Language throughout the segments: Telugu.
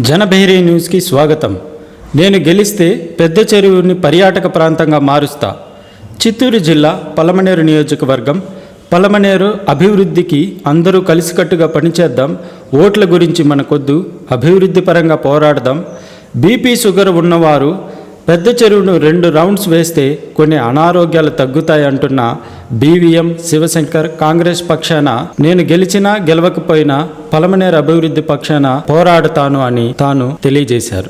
జనభేరీ న్యూస్కి స్వాగతం. నేను గెలిస్తే పెద్ద చెరువుని పర్యాటక ప్రాంతంగా మారుస్తా. చిత్తూరు జిల్లా పలమనేరు నియోజకవర్గం. పలమనేరు అభివృద్ధికి అందరూ కలిసికట్టుగా పనిచేద్దాం. ఓట్ల గురించి మనకొద్దు. అభివృద్ధి పరంగా పోరాడదాం. బీపీ షుగర్ ఉన్నవారు పెద్ద చెరువును రెండు రౌండ్స్ వేస్తే కొన్ని అనారోగ్యాలు తగ్గుతాయి అంటున్న బీవీఎం శివశంకర్ కాంగ్రెస్ పక్షాన నేను గెలిచినా గెలవకపోయినా పలమనేరు అభివృద్ధి పక్షాన పోరాడుతాను అని తాను తెలియజేశారు.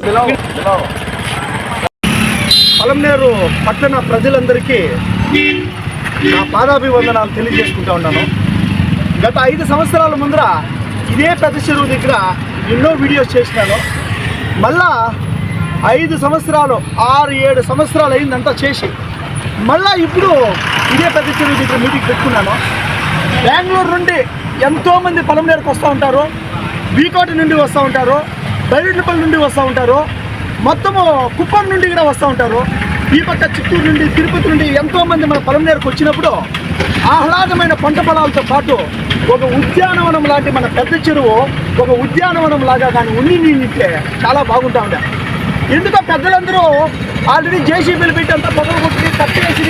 పలమనేరు పట్టణ ప్రజలందరికీ నా పాదాభివందనాలు తెలియజేసుకుంటా ఉన్నాను. గత ఐదు సంవత్సరాల ముందర ఇదే పెద్ద చెరువు దగ్గర ఎన్నో వీడియోస్ చేసినాను. మళ్ళా ఐదు సంవత్సరాలు ఆరు ఏడు సంవత్సరాలు అయిందంతా చేసి మళ్ళా ఇప్పుడు ఇదే పెద్ద చెరువు దగ్గర మీటింగ్ పెట్టుకున్నాను. బెంగళూరు నుండి ఎంతోమంది పలంనేరుకు వస్తూ ఉంటారు. బీకోటి నుండి వస్తూ ఉంటారు. బైరుడ్లపల్లి నుండి వస్తూ ఉంటారు. మొత్తము కుప్పం నుండి కూడా వస్తూ ఉంటారు. ఈ పక్క చిత్తూరు నుండి తిరుపతి నుండి ఎంతో మంది మన పొలంనేరుకు వచ్చినప్పుడు ఆహ్లాదమైన పంట పొలాలతో పాటు ఒక ఉద్యానవనం లాంటి మన పెద్ద చెరువు ఒక ఉద్యానవనం లాగా కానీ ఉండి నిండితే చాలా బాగుంటా ఉండే. ఎందుకో పెద్దలందరూ ఆల్రెడీ జేసీబీలు పెట్టి అంతా పొగలు కొట్టి కట్టేసి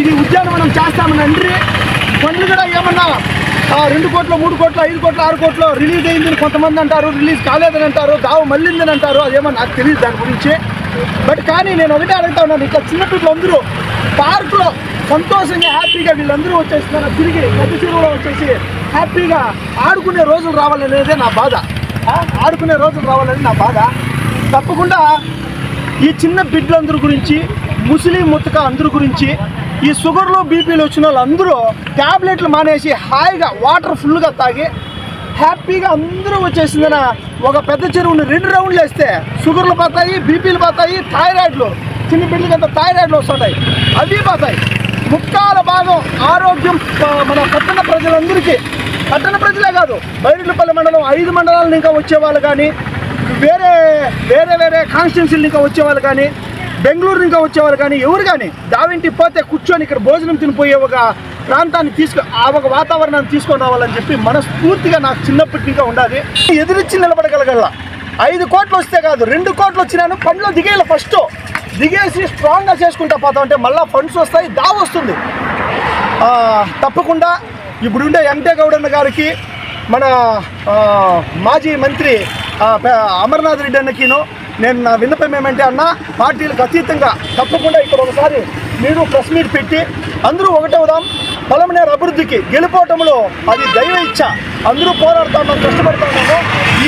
ఇది ఉద్యానవనం చేస్తామని అండ్రి పనులు కూడా ఏమన్నా రెండు కోట్లు మూడు కోట్లు ఐదు కోట్లు ఆరు కోట్లు రిలీజ్ అయిందని కొంతమంది అంటారు రిలీజ్ కాలేదని అంటారు దావు మళ్ళిందని అంటారు అదేమో నాకు తెలియదు దాని గురించి. బట్ కానీ నేను ఒకటే అడుగుతా ఉన్నాను ఇక్కడ చిన్న అందరూ పార్కులో సంతోషంగా హ్యాపీగా వీళ్ళందరూ వచ్చేస్తున్నారు తిరిగి పెద్ద చెరువులో వచ్చేసి హ్యాపీగా ఆడుకునే రోజులు రావాలనేదే నా బాధ. ఆడుకునే రోజులు రావాలనేది నా బాధ. తప్పకుండా ఈ చిన్న బిడ్డలందరి గురించి ముస్లిం ముతక అందరి గురించి ఈ షుగర్లో బీపీలు వచ్చిన వాళ్ళందరూ ట్యాబ్లెట్లు మానేసి హాయిగా వాటర్ ఫుల్గా తాగి హ్యాపీగా అందరూ వచ్చేసిందన ఒక పెద్ద చెరువుని రెండు రౌండ్లు వేస్తే షుగర్లు పోతాయి బీపీలు పోతాయి థైరాయిడ్లు. చిన్న బిడ్డలకి అంత థైరాయిడ్లు వస్తుంటాయి. అవి పోతాయి. ముక్కాల భాగం ఆరోగ్యం మన పట్టణ ప్రజలందరికీ. పట్టణ ప్రజలే కాదు బైరులపల్లి మండలం ఐదు మండలాలను ఇంకా వచ్చేవాళ్ళు కానీ వేరే వేరే వేరే కాన్స్టిట్యున్సీలు ఇంకా వచ్చేవాళ్ళు కానీ బెంగళూరు ఇంకా వచ్చేవాళ్ళు కానీ ఎవరు కానీ దావింటి పోతే కూర్చొని ఇక్కడ భోజనం తినిపోయే ఒక ప్రాంతాన్ని తీసుకు ఆ ఒక వాతావరణాన్ని తీసుకొని రావాలని చెప్పి మనస్ఫూర్తిగా నాకు చిన్నప్పటి ఇంకా ఉండాలి ఎదురిచ్చి నిలబడగలగల ఐదు కోట్లు వస్తే కాదు రెండు కోట్లు వచ్చినాను పనిలో దిగేయాలి ఫస్ట్ దిగేసి స్ట్రాంగ్గా చేసుకుంటా పోతా ఉంటే మళ్ళీ ఫండ్స్ వస్తాయి దావ వస్తుంది. తప్పకుండా ఇప్పుడుండే ఎంటే గౌడన్న గారికి మన మాజీ మంత్రి అమర్నాథ్ రెడ్డి అన్నకిను నేను నా విన్నపం ఏమంటే అన్న పార్టీలకు అతీతంగా తప్పకుండా ఇక్కడ ఒకసారి మీరు ప్రెస్ మీట్ పెట్టి అందరూ ఒకటవుదాం పొలమనేర అభివృద్ధికి గెలుపోవటంలో అది దైవ ఇచ్చ. అందరూ పోరాడుతున్నాం కష్టపడుతున్నాము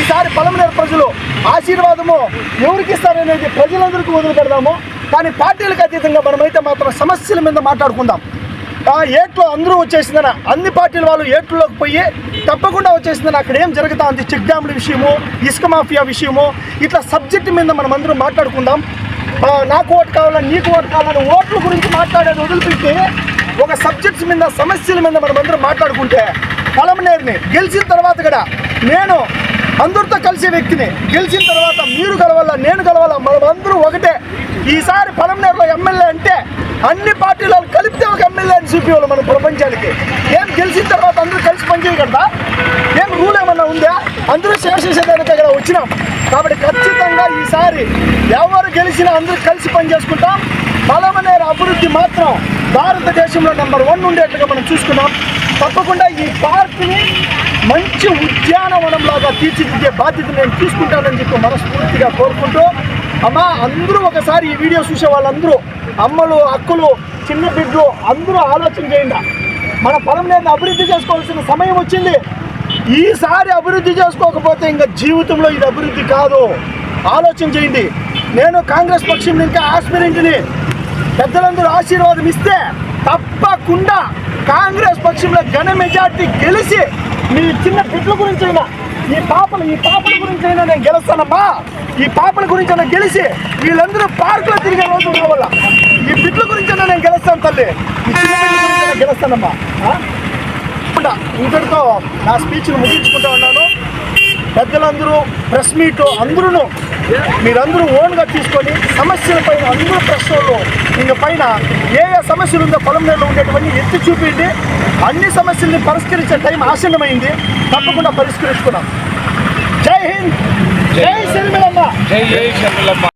ఈసారి పలమనేరు ప్రజలు ఆశీర్వాదము ఎవరికి ఇస్తారనేది ప్రజలందరికీ వదిలిపెడదాము. కానీ పార్టీలకు అతీతంగా మనమైతే మాత్రం సమస్యల మీద మాట్లాడుకుందాం. ఆ ఏట్లో అందరూ వచ్చేసిందన. అన్ని పార్టీల వాళ్ళు ఏట్లోకి పోయి తప్పకుండా వచ్చేసిందని. అక్కడ ఏం జరుగుతా ఉంది చెక్ డ్యాముల విషయము ఇసుక మాఫియా విషయము ఇట్లా సబ్జెక్ట్ మీద మనం అందరం మాట్లాడుకుందాం. నాకు ఓటు కావాలని నీకు ఓటు కావాలని ఓట్ల గురించి మాట్లాడేది వదిలిపెట్టి ఒక సబ్జెక్ట్స్ మీద సమస్యల మీద మనం అందరం మాట్లాడుకుంటే పొలంనేరుని గెలిచిన తర్వాత కూడా నేను అందరితో కలిసే వ్యక్తిని గెలిచిన తర్వాత మీరు కలవాలా నేను కలవాలా మనం అందరూ ఒకటే. ఈసారి పొలంనేరులో ఎమ్మెల్యే అంటే అన్ని పార్టీలు కలిపితే ఒక ఎమ్మెల్యే అని చూపించాలి మన ప్రపంచానికి. ఏం గెలిచిన తర్వాత అందరూ కలిసి పనిచేయగలరా? ఏం రూల్ ఏమన్నా ఉందా? అందరూ శేషేసేదానికి ఇక్కడ వచ్చినాం. కాబట్టి ఖచ్చితంగా ఈసారి ఎవరు గెలిచినా అందరూ కలిసి పనిచేసుకుంటాం బలమనేరు అభివృద్ధి మాత్రం భారతదేశంలో నెంబర్ వన్ ఉండేట్లుగా మనం చూసుకున్నాం తప్పకుండా ఈ పార్క్ని మంచి ఉద్యానవనంలాగా తీర్చిదిద్దే బాధ్యత నేను తీసుకుంటానని చెప్పి మనస్ఫూర్తిగా కోరుకుంటూ అమ్మా అందరూ ఒకసారి ఈ వీడియో చూసే వాళ్ళందరూ అమ్మలు అక్కలు చిన్న బిడ్డలు అందరూ ఆలోచన చేయండి. మన పొలం మీద అభివృద్ధి చేసుకోవాల్సిన సమయం వచ్చింది. ఈసారి అభివృద్ధి చేసుకోకపోతే ఇంకా జీవితంలో ఇది అభివృద్ధి కాదు. ఆలోచన చేయండి. నేను కాంగ్రెస్ పక్షం ఇంకా ఆస్పిరెంట్ని పెద్దలందరూ ఆశీర్వాదం ఇస్తే తప్పకుండా కాంగ్రెస్ పక్షంలో ఘన మెజార్టీ గెలిచి మీ చిన్న బిడ్డల గురించి అయినా ఈ పాపలు ఈ పాపల గురించి అయినా నేను గెలుస్తానమ్మా. ఈ పాపల గురించి అయినా గెలిచి వీళ్ళందరూ పార్కులో తిరిగే రోజు వల్ల ఈ బిడ్డల గురించి అయినా నేను గెలుస్తాను తల్లి. ఈ చిన్న గెలుస్తానమ్మా. తప్పకుండా ఇంతటితో నా స్పీచ్ను ముగించుకుంటా ఉన్నాను. పెద్దలందరూ ప్రెస్ మీట్ అందరూ మీరందరూ ఓన్గా తీసుకొని సమస్యల పైన అందరూ ప్రశ్నలు ఇంక పైన ఏ ఏ సమస్యలు ఉందో పొలంలో ఉండేటువంటి ఎత్తి చూపించి అన్ని సమస్యల్ని పరిష్కరించే టైం ఆసన్నమైంది తప్పకుండా పరిష్కరించుకున్నాం జై హింద్. జై శర్మిలమ్మ జై జై శర్మిలమ్మ